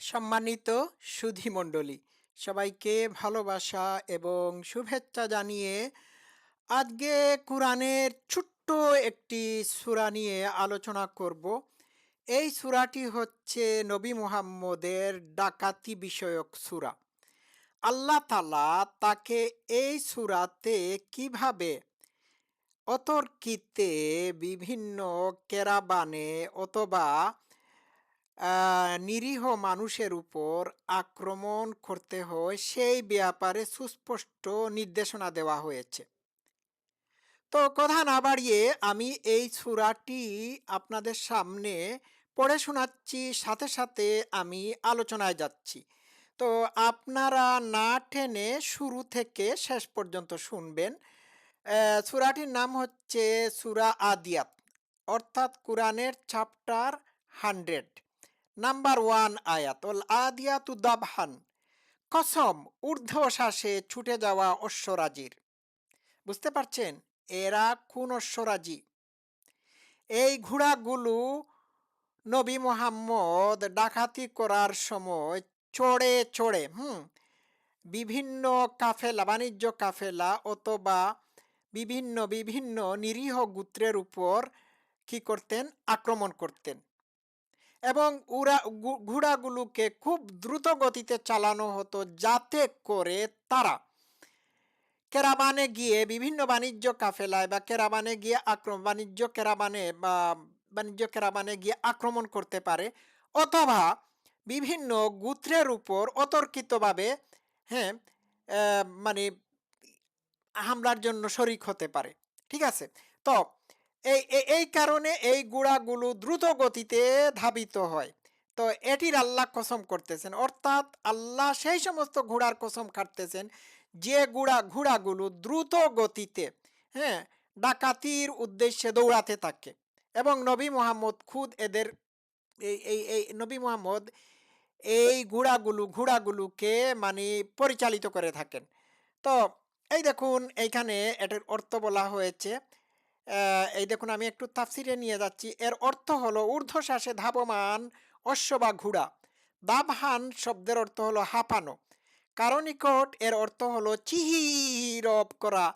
সম্মানিত সুধীমণ্ডলী, সবাইকে ভালোবাসা এবং শুভেচ্ছা জানিয়ে আজকে কোরআনের ছোট্ট একটি সুরা নিয়ে আলোচনা করব। এই সূরাটি হচ্ছে নবী মুহাম্মদের ডাকাতি বিষয়ক সূরা। আল্লাহ তালা তাকে এই সূরাতে কীভাবে অতর্কিতে বিভিন্ন কেরাবানে অথবা নিরীহ মানুষের উপর আক্রমণ করতে হয়, সেই ব্যাপারে সুস্পষ্ট নির্দেশনা দেওয়া হয়েছে। তো কথা না বাড়িয়ে আমি এই সূরাটি আপনাদের সামনে পড়ে শোনাচ্ছি, সাথে সাথে আমি আলোচনায় যাচ্ছি। তো আপনারা না টেনে শুরু থেকে শেষ পর্যন্ত শুনবেন। সূরাটির নাম হচ্ছে সূরা আদিয়াত, অর্থাৎ কোরআনের চ্যাপ্টার হান্ড্রেড নাম্বার ওয়ান আয়াত, ওল আদিয়াতু দাবহান, কসম, ঊর্ধ্বশ্বাসে ছুটে যাওয়া অশ্বরাজির। বুঝতে পারছেন? এরা কোন অশ্বরাজি? এই ঘোড়াগুলো নবী মোহাম্মদ ডাকাতি করার সময় চড়ে চড়ে, হুম, বিভিন্ন কাফেলা, বাণিজ্য কাফেলা অথবা বিভিন্ন বিভিন্ন নিরীহ গোত্রের উপর কি করতেন? আক্রমণ করতেন। এবং উড়া ঘোড়াগুলোকে খুব দ্রুত গতিতে চালানো হতো যাতে করে তারা কেরাবানে গিয়ে বিভিন্ন বাণিজ্য কাফেলায় বা কেরাবানে গিয়ে আক্রমণ বাণিজ্য কেরাবানে বা বাণিজ্য কেরাবানে গিয়ে আক্রমণ করতে পারে অথবা বিভিন্ন গোত্রের উপর অতর্কিতভাবে হ্যাঁ মানে হামলার জন্য শরিক হতে পারে। ঠিক আছে? তো এই, এই- কারণে এই গুড়াগুলো দ্রুত গতিতে ধাবিত হয়। তো এটির আল্লাহ কসম করতেছেন। অর্থাৎ আল্লাহ সেই সমস্ত ঘোড়ার কসম কাটতেছেন যে গুড়া, ঘোড়াগুলো দ্রুত গতিতে হ্যাঁ ডাকাতির উদ্দেশ্যে দৌড়াতে থাকে। এবং নবী মোহাম্মদ খুদ এদের এই এই নবী মোহাম্মদ এই ঘোড়াগুলো, ঘোড়াগুলোকে মানে পরিচালিত করে থাকেন। তো এই দেখুন, এইখানে এটার অর্থ বলা হয়েছে এই দেখুন আমি একটু তাফসিরে নিয়ে যাচ্ছি। এর অর্থ হলো ঊর্ধ্বশ্বাসে ধাবমান অশ্ব বা ঘোড়া। দাবহান শব্দের অর্থ হলো হাঁপানো। কারণিকট এর অর্থ হলো চিহিরব করা।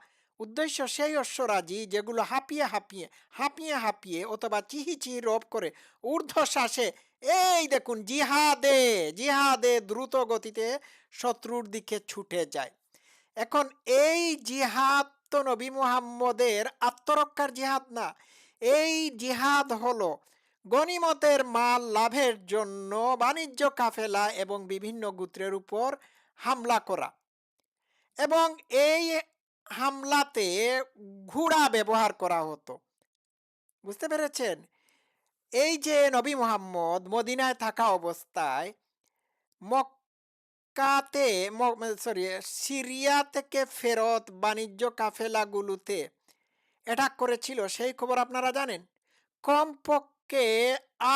উদ্দেশ্য সেই অশ্বরাজি যেগুলো হাঁপিয়ে হাঁপিয়ে হাঁপিয়ে হাঁপিয়ে অথবা চিহি চিহি রব করে ঊর্ধ্বশ্বাসে, এই দেখুন জিহাদে জিহাদে দ্রুত গতিতে শত্রুর দিকে ছুটে যায়। এখন এই জিহাদ নবী মুহাম্মদের আত্মরক্ষার জিহাদ না। এই জিহাদ হলো গনিমতের মাল লাভের জন্য বাণিজ্য কাফেলা এবং বিভিন্ন গোত্রের উপর হামলা করা। এবং এই হামলাতে ঘোড়া ব্যবহার করা হতো। বুঝতে পেরেছেন? এই যে নবী মোহাম্মদ মদিনায় থাকা অবস্থায় মক্কাতে সরি সিরিয়া থেকে ফেরত বাণিজ্য কাফেলাগুলোতে অ্যাটাক করেছিল, সেই খবর আপনারা জানেন? কমপক্ষে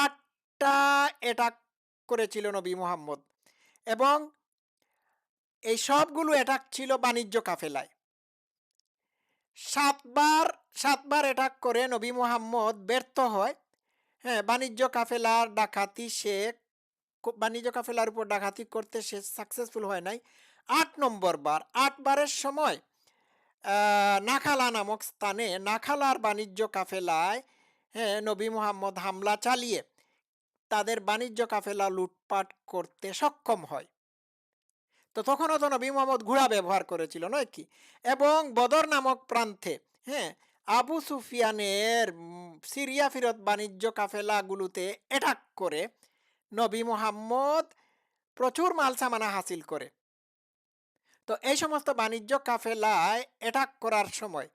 আটটা অ্যাটাক করেছিল নবী মোহাম্মদ এবং এই সবগুলো অ্যাটাক ছিল বাণিজ্য কাফেলায়। সাতবার সাতবার অ্যাটাক করে নবী মোহাম্মদ ব্যর্থ হয়। হ্যাঁ বাণিজ্য কাফেলার ডাকাতি সে বাণিজ্য কাফেলার উপর ডাকাতি করতে সে সাকসেসফুল হয় নাই। আট নম্বর বার আট বারের সময় নাখালা নামক স্থানে নাখালার বাণিজ্য কাফেলায় হ্যাঁ নবী মোহাম্মদ হামলা চালিয়ে তাদের বাণিজ্য কাফেলা লুটপাট করতে সক্ষম হয়। তো তখনও তো নবী মোহাম্মদ ঘোড়া ব্যবহার করেছিল, নয় কি? এবং বদর নামক প্রান্তে হ্যাঁ আবু সুফিয়ানের সিরিয়া ফিরত বাণিজ্য কাফেলাগুলোতে অ্যাটাক করে নবী মোহাম্মদ প্রচুর মাল সামানা হাসিল করে। তো এই সমস্ত বাণিজ্য কাফেলায় অ্যাটাক করার সময়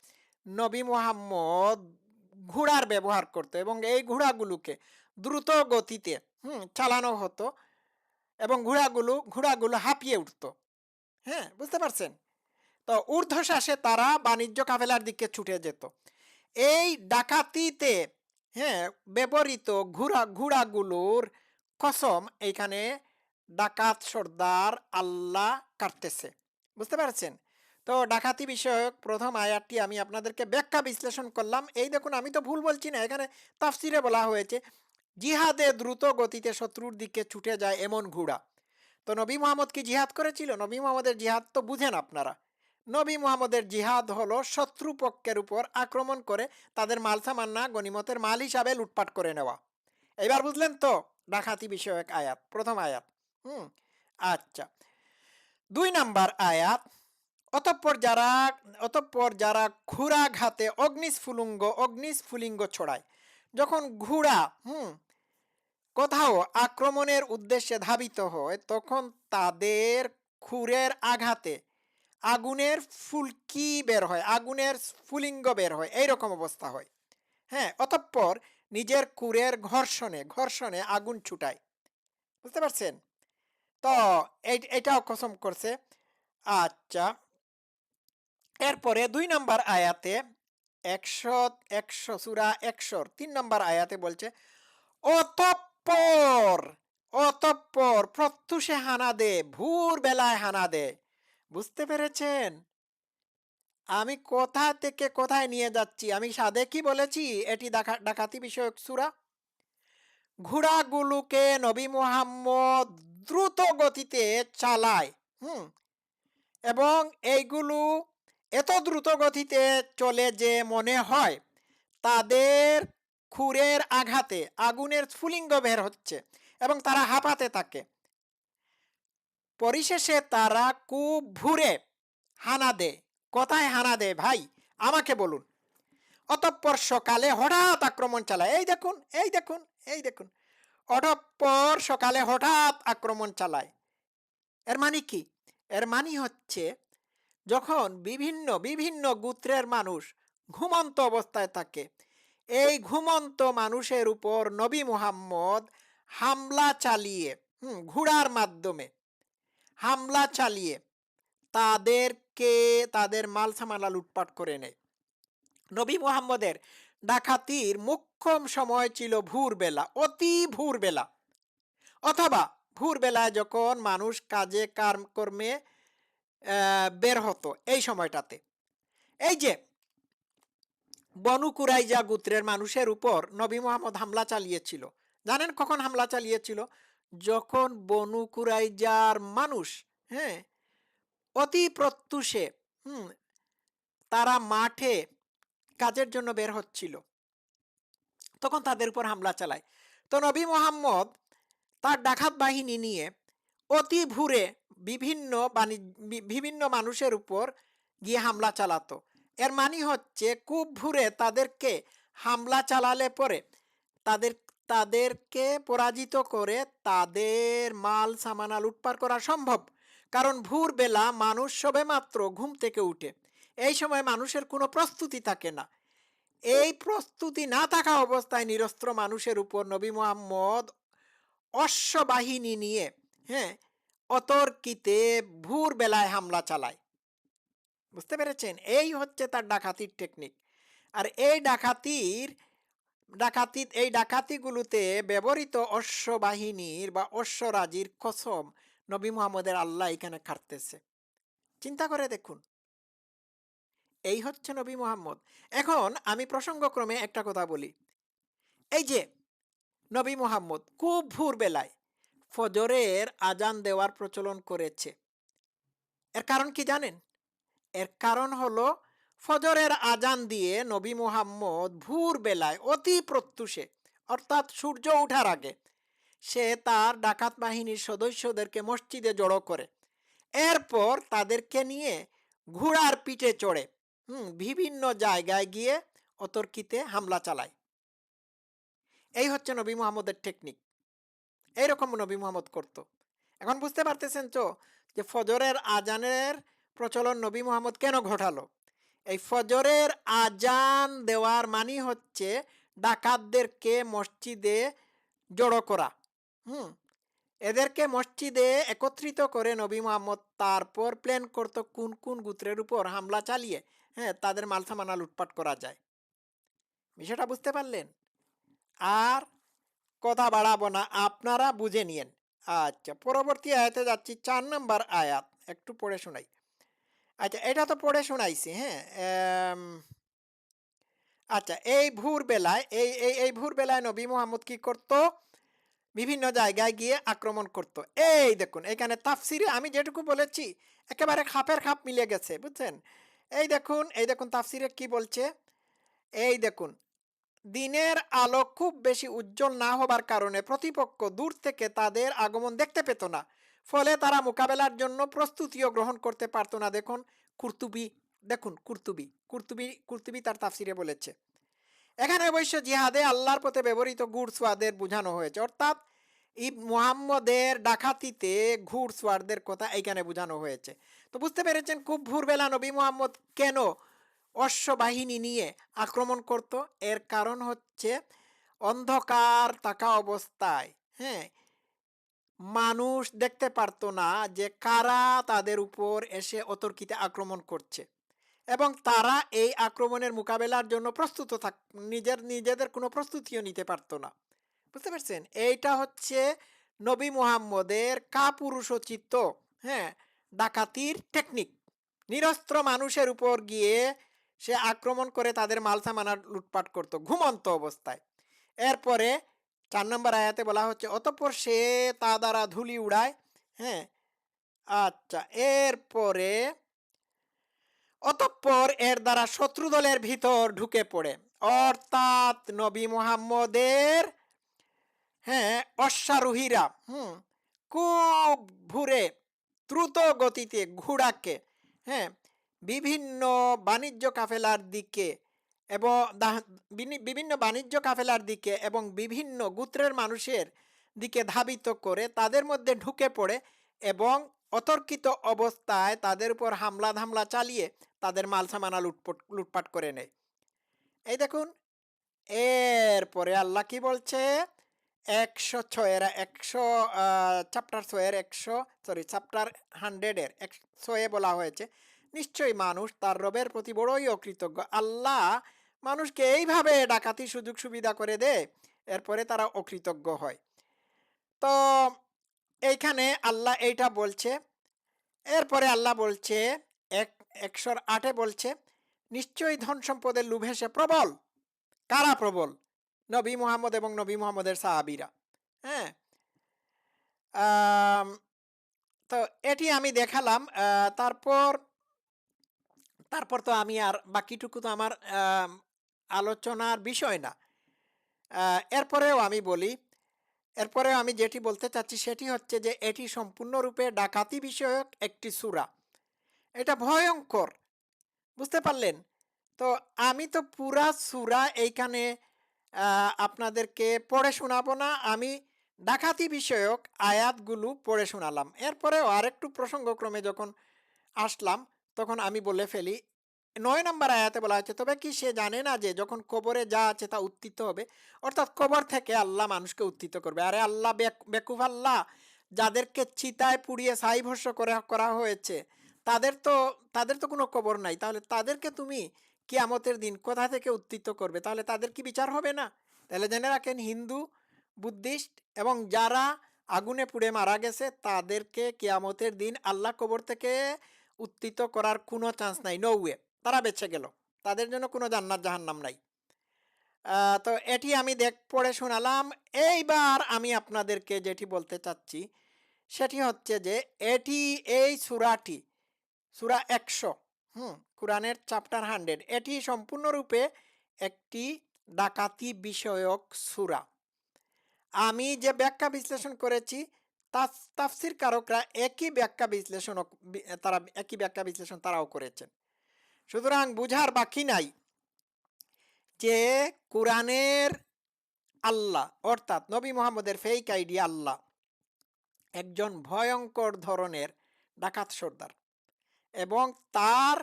নবী মোহাম্মদ ঘোড়ার ব্যবহার করতো এবং এই ঘোড়াগুলোকে দ্রুত গতিতে, হুম, চালানো হতো এবং ঘোড়াগুলো ঘোড়াগুলো হাঁপিয়ে উঠতো। হ্যাঁ বুঝতে পারছেন? তো ঊর্ধ্বশ্বাসে তারা বাণিজ্য কাফেলার দিকে ছুটে যেত। এই ডাকাতিতে হ্যাঁ ব্যবহৃত ঘোড়া, ঘোড়াগুলোর কসম এইখানে ডাকাত সর্দার আল্লাহ কাটতেছে। বুঝতে পারছেন? তো ডাকাতি বিষয়ক প্রথম আয়াতটি আমি আপনাদেরকে ব্যাখ্যা বিশ্লেষণ করলাম। এই দেখুন, আমি তো ভুল বলছি না, এখানে তাফসিরে বলা হয়েছে, জিহাদে দ্রুত গতিতে শত্রুর দিকে ছুটে যায় এমন ঘোড়া। তো নবী মোহাম্মদ কি জিহাদ করেছিল? নবী মোহাম্মদের জিহাদ তো বুঝেন আপনারা। নবী মোহাম্মদের জিহাদ হলো শত্রুপক্ষের উপর আক্রমণ করে তাদের মাল সামান্না গনিমতের মাল হিসাবে লুটপাট করে নেওয়া। এবার বুঝলেন তো? ডাকাতি বিষয়ক আয়াত, প্রথম আয়াত, হুম? আচ্ছা। দুই নাম্বার আয়াত, অতঃপর যারা অতঃপর যারা ঘোড়াঘাতে অগ্নিস্ফুলিঙ্গ অগ্নিস্ফুলিঙ্গ ছড়ায়, যখন ঘোড়া, হুম, কোথাও আক্রমণের উদ্দেশ্যে ধাবিত হয়, তখন তাদের খুরের আঘাতে আগুনের ফুলকি বের হয়, আগুনের স্ফুলিঙ্গ বের হয়, এইরকম অবস্থা হয়। হ্যাঁ অতঃপর নিজের কুরের ঘর্ষণে ঘর্ষণে আগুন ছুটায়। বুঝতে পারছেন? তো এটাও কসম করছে। আচ্ছা এরপরে দুই নম্বর আয়াতে একশো একশো, সুরা একশোর তিন নম্বর আয়াতে বলছে, অতঃপর অতঃপর প্রত্যুষে হানা দে ভোর বেলায় হানা দে। বুঝতে পেরেছেন? আমি কোথা থেকে কোথায় নিয়ে যাচ্ছি? আমি সাদে কি বলেছি? এটি ডাকা- ডাকাতি বিষয়ক সুরা। ঘোড়াগুলোকে নবী মুহাম্মদ দ্রুত গতিতে চালায়, হুম? এবং এইগুলো এত দ্রুত গতিতে চলে যে মনে হয় তাদের খুরের আঘাতে আগুনের স্ফুলিঙ্গ বের হচ্ছে এবং তারা হাঁপাতে থাকে। পরিশেষে তারা খুব ভুরে হানা দেয়। কোথায় হানা দেয়, ভাই, আমাকে বলুন। অতঃপর সকালে হঠাৎ আক্রমণ চালায়, এই দেখুন এই দেখুন এই দেখুন। অতঃপর সকালে হঠাৎ আক্রমণ চালায়। এর মানে কি? এর মানে হচ্ছে, যখন বিভিন্ন বিভিন্ন গোত্রের মানুষ ঘুমন্ত অবস্থায় থাকে, এই ঘুমন্ত মানুষের উপর নবী মুহাম্মদ হামলা চালিয়ে ঘোড়ার মাধ্যমে হামলা চালিয়ে তাদেরকে তাদের মাল সামালা লুটপাট করে নেয়। নবী মুহাম্মদের ডাকাতির মুখ্যম সময় ছিল ভোরবেলা, অতি ভোরবেলা। অথবা ভোরবেলায় যখন মানুষ কাজে কার- কর্মে বের হতো এই সময়টাতে। এই যে বনু কুরাইজা গোত্রের মানুষের উপর নবী মোহাম্মদ হামলা চালিয়েছিল। জানেন কখন হামলা চালিয়েছিল? যখন বনু কুরাইজার মানুষ হ্যাঁ অতি প্রত্যুষে হুম, তারা মাঠে কাজের জন্য বের হচ্ছিল। তখন তাদের উপর হামলা চালায়। তো নবী মোহাম্মদ তার ডাকাত বাহিনী নিয়ে অতি ভুরে বিভিন্ন বাণিজ্য বিভিন্ন মানুষের উপর গিয়ে হামলা চালাতো। এর মানে হচ্ছে খুব ভুরে তাদেরকে হামলা চালালে পরে তাদের, তাদেরকে পরাজিত করে তাদের মাল, সামানা লুটপাট করা সম্ভব। কারণ ভোরবেলা মানুষ সবে মাত্র ঘুম থেকে উঠে। এই সময় মানুষের কোনো প্রস্তুতি থাকে না। এই প্রস্তুতি না থাকা অবস্থায় নিরস্ত্র মানুষের উপর নবী মোহাম্মদ অশ্ববাহিনী নিয়ে হ্যাঁ অতর্কিতে ভোর বেলায় হামলা চালায়। বুঝতে পেরেছেন? এই হচ্ছে তার ডাকাতির টেকনিক আর এই ডাকাতির, ডাকাতি, এই ডাকাতিগুলোতে ব্যবহৃত অশ্ববাহিনীর বা অশ্বরাজির কসম নবী মোহাম্মদের আল্লাহ এখানে খাটতেছে। চিন্তা করে দেখুন। এই হচ্ছে নবী মোহাম্মদ। এখন আমি প্রসঙ্গক্রমে একটা কথা বলি। এই যে, নবী মুহাম্মদ খুব ভোরবেলায় ফজরের আজান দেওয়ার প্রচলন করেছে। এর কারণ কি জানেন? এর কারণ হলো ফজরের আজান দিয়ে নবী মুহাম্মদ ভোরবেলায় অতি প্রত্যুষে, অর্থাৎ সূর্য ওঠার আগে সে তার ডাকাত বাহিনীর সদস্যদেরকে মসজিদে জড়ো করে। এরপর তাদেরকে নিয়ে ঘোড়ার পিঠে চড়ে, হুম, বিভিন্ন জায়গায় গিয়ে অতর্কিতে হামলা চালায়। এই হচ্ছে নবী মুহাম্মদের টেকনিক এইরকম নবী মুহাম্মদ করত। এখন বুঝতে পারতেছেন তো যে ফজরের আজানের প্রচলন নবী মুহাম্মদ কেন ঘটালো? এই ফজরের আজান দেওয়ার মানি হচ্ছে ডাকাতদেরকে মসজিদে জড়ো করা। হুম, এদেরকে মসজিদে একত্রিত করে নবী মোহাম্মদ তারপর প্ল্যান করত কোন কোন গোত্রের উপর হামলা চালিয়ে হ্যাঁ তাদের মালসামানা লুটপাট করা যায়। বিষয়টা বুঝতে পারলেন? আর কথা বাড়াবো না, আপনারা বুঝে নিয়েন। আচ্ছা পরবর্তী আয়াতে যাচ্ছি, চার নম্বর আয়াত, একটু পড়ে শোনাই। আচ্ছা এটা তো পড়ে শোনাইছি হ্যাঁ আচ্ছা এই ভোর বেলায় এই এই এই ভোর বেলায় নবী মোহাম্মদ কী করত? বিভিন্ন জায়গায় গিয়ে আক্রমণ করত। এই দেখুন, এখানে তাফসিরে আমি যেটুকু বলেছি, একেবারে খাপের খাপ মিলে গেছে, বুঝছেন? এই দেখুন এই দেখুন তাফসিরে কি বলছে? এই দেখুন, দিনের আলো খুব বেশি উজ্জ্বল না হবার কারণে প্রতিপক্ষ দূর থেকে তাদের আগমন দেখতে পেত না। ফলে তারা মোকাবেলার জন্য প্রস্তুতিও গ্রহণ করতে পারতো না। দেখুন, কুর্তুবি দেখুন কুর্তুবি কুর্তুবি কুর্তুবি তার তাফসিরে বলেছে। এখানে অবশ্য জিহাদে আল্লাহর পথে ব্যবহৃত ঘুরসোয়াদের বোঝানো হয়েছে। অর্থাৎ ইব মুহাম্মদের ডাকাতিতে ঘুড় সোয়ারদের কথা এখানে বোঝানো হয়েছে। তো বুঝতে পেরেছেন খুব ভোরবেলা নবী মোহাম্মদ কেন অশ্ব বাহিনী নিয়ে আক্রমণ করত? এর কারণ হচ্ছে অন্ধকার থাকা অবস্থায় হ্যাঁ মানুষ দেখতে পারতো না যে কারা তাদের উপর এসে অতর্কিতে আক্রমণ করছে। এবং তারা এই আক্রমণের মোকাবেলার জন্য প্রস্তুত থাক, নিজের, নিজেদের কোনো প্রস্তুতিও নিতে পারতো না। বুঝতে পারছেন? এইটা হচ্ছে নবী মুহাম্মদের কাপুরুষোচিত হ্যাঁ ডাকাতির টেকনিক নিরস্ত্র মানুষের উপর গিয়ে সে আক্রমণ করে তাদের মালসামানা লুটপাট করত, ঘুমন্ত অবস্থায়। এরপরে চার নম্বর আয়াতে বলা হচ্ছে, অতঃপর সে তা দ্বারা ধুলি উড়ায়। হ্যাঁ আচ্ছা এরপরে অতঃপর এর দ্বারা শত্রু দলের ভিতর ঢুকে পড়ে। অর্থাৎ নবী মুহাম্মদের হ্যাঁ অশ্বারোহীরা, হুম, খুব ভুরে দ্রুত গতিতে ঘোড়াকে হ্যাঁ বিভিন্ন বাণিজ্য কাফেলার দিকে এবং বিভিন্ন বাণিজ্য কাফেলার দিকে এবং বিভিন্ন গোত্রের মানুষের দিকে ধাবিত করে তাদের মধ্যে ঢুকে পড়ে এবং অতর্কিত অবস্থায় তাদের উপর হামলা ধামলা চালিয়ে তাদের মালসামানা লুটপট, লুটপাট করে নেয়। এই দেখুন, এরপরে আল্লাহ কি বলছে? একশো ছয়ের, একশো চ্যাপ্টার ছয়ের একশো সরি চ্যাপ্টার হান্ড্রেডের এক ছয়ে বলা হয়েছে, নিশ্চয়ই মানুষ তার রবের প্রতি বড়ই অকৃতজ্ঞ। আল্লাহ মানুষকে এইভাবে ডাকাতি সুযোগ সুবিধা করে দেয়, এরপরে তারা অকৃতজ্ঞ হয়। তো এইখানে আল্লাহ এইটা বলছে। এরপরে আল্লাহ বলছে, এক, একশোর আটে বলছে, নিশ্চয়ই ধন সম্পদের লোভে সে প্রবল। কারা প্রবল? নবী মুহাম্মদ এবং নবী মুহাম্মদের সাহাবিরা। হ্যাঁ? তো এটি আমি দেখালাম তারপর তারপর তো আমি আর বাকিটুকু তো আমার আলোচনার বিষয় না। এরপরেও আমি বলি এরপরেও আমি যেটি বলতে চাচ্ছি সেটি হচ্ছে যে এটি সম্পূর্ণরূপে ডাকাতি বিষয়ক একটি সূরা। এটা ভয়ঙ্কর। বুঝতে পারলেন? তো আমি তো পুরা সূরা এইখানে আপনাদেরকে পড়ে শোনাবো না। আমি ডাকাতি বিষয়ক আয়াতগুলো পড়ে শোনালাম। এরপরেও আরেকটু প্রসঙ্গক্রমে যখন আসলাম, তখন আমি বলে ফেলি নয় নম্বর আয়াতে বলা হয়েছে, তবে কি সে জানে না যে যখন কবরে যা আছে তা উত্থিত হবে? অর্থাৎ কবর থেকে আল্লাহ মানুষকে উত্থিত করবে। আরে আল্লাহ বেক- বেকুফ আল্লাহ, যাদেরকে চিতায় পুড়িয়ে সাইভস্য করে, করা হয়েছে, তাদের তো তাদের তো কোনো কবর নাই। তাহলে তাদেরকে তুমি কিয়ামতের দিন কোথা থেকে উত্থিত করবে? তাহলে তাদের কি বিচার হবে না? তাহলে জেনে রাখেন, হিন্দু, বুদ্ধিস্ট এবং যারা আগুনে পুড়ে মারা গেছে, তাদেরকে কিয়ামতের দিন আল্লাহ কবর থেকে উত্থিত করার কোনো চান্স নাই। নো ওয়ে তারা বেঁচে গেল। তাদের জন্য কোনো জান্নাত জাহান্নাম নাই। তো এটি আমি দেখ, পড়ে শোনালাম। এইবার আমি আপনাদেরকে যেটি বলতে চাচ্ছি, সেটি হচ্ছে যে এটি এই সুরাটি, সুরা একশো, হুম, কোরআনের চ্যাপ্টার হান্ড্রেড এটি সম্পূর্ণরূপে একটি ডাকাতি বিষয়ক সুরা। আমি যে ব্যাখ্যা বিশ্লেষণ করেছি তাফসির কারকরা একই ব্যাখ্যা বিশ্লেষণ তারা, একই ব্যাখ্যা বিশ্লেষণ তারাও করেছেন। সুতরাং বুঝার বাকি নাই যে কোরআনের আল্লাহ, অর্থাৎ নবী মোহাম্মদের ফেক আইডি আল্লাহ, একজন ভয়ঙ্কর ধরনের ডাকাত সর্দার এবং তার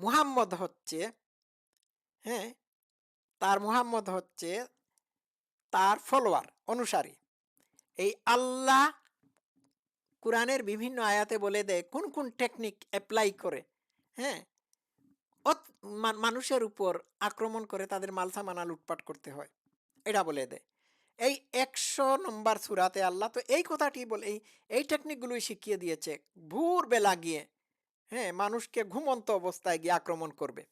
মুহাম্মদ হচ্ছে হ্যাঁ তার মুহাম্মদ হচ্ছে তার ফলোয়ার অনুসারী। এই আল্লাহ কোরআনের বিভিন্ন আয়াতে বলে দেয় কোন কোন টেকনিক অ্যাপ্লাই করে। হ্যাঁ? মানুষের উপর আক্রমণ করে তাদের মালসামানা লুটপাট করতে হয়। এটা বলে দেয় এই একশো নম্বর সুরাতে আল্লাহ তো এই কথাটি বলে, এই এই টেকনিকগুলোই শিখিয়ে দিয়েছে। ভোর বেলা গিয়ে হ্যাঁ মানুষকে ঘুমন্ত অবস্থায় গিয়ে আক্রমণ করবে।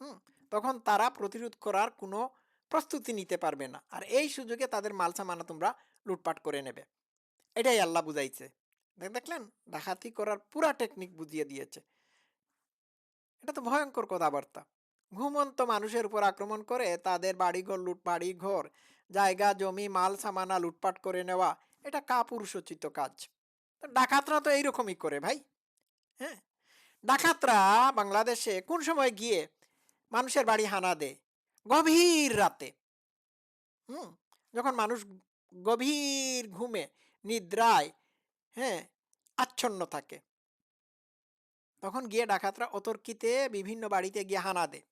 হুম? তখন তারা প্রতিরোধ করার কোনো প্রস্তুতি নিতে পারবে না। আর এই সুযোগে তাদের মাল সামানা তোমরা লুটপাট করে নেবে। এটাই আল্লাহ বুঝাইছে। দেখ- দেখলেন? ডাকাতি করার পুরা টেকনিক বুঝিয়ে দিয়েছে। এটা তো ভয়ঙ্কর কথাবার্তা। ঘুমন্ত মানুষের উপর আক্রমণ করে তাদের বাড়িঘর, লুট, বাড়িঘর, জায়গা, জমি, মাল, সামানা লুটপাট করে নেওয়া, এটা কাপুরুষোচিত কাজ। ডাকাতরা তো এইরকমই করে ভাই হ্যাঁ? ডাকাতরা বাংলাদেশে কোন সময় গিয়ে মানুষের বাড়ি হানা দেয়? গভীর রাতে। হুম? যখন মানুষ গভীর ঘুমে, নিদ্রায় হ্যাঁ আচ্ছন্ন থাকে। তখন গিয়ে ডাকাতরা অতর্কিতে বিভিন্ন বাড়িতে গিয়ে হানা দেয়।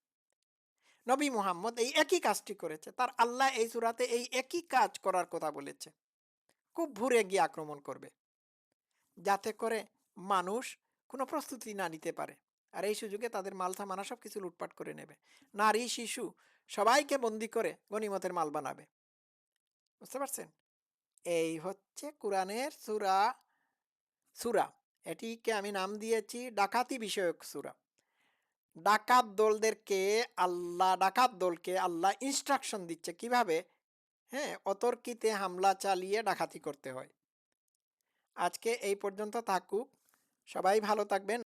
নবী মুহাম্মদ এই একই কাজটি করেছে। তার আল্লাহ এই সুরাতে এই একই কাজ করার কথা বলেছে। খুব ভুরে গিয়ে আক্রমণ করবে। যাতে করে মানুষ কোনো প্রস্তুতি না নিতে পারে। আর এই সুযোগে তাদের মাল থামানা সব কিছু লুটপাট করে নেবে। নারী, শিশু সবাইকে বন্দি করে গনিমতের মাল বানাবে। বুঝতে পারছেন? এই হচ্ছে কোরআনের সুরা সুরা। এটিকে আমি নাম দিয়েছি ডাকাতি বিষয়ক সুরা। ডাকাত দলদেরকে আল্লাহ, ডাকাত দলকে আল্লাহ ইনস্ট্রাকশন দিচ্ছে কীভাবে? হ্যাঁ অতর্কিতে হামলা চালিয়ে ডাকাতি করতে হয়। আজকে এই পর্যন্ত থাকুক। সবাই ভালো থাকবেন।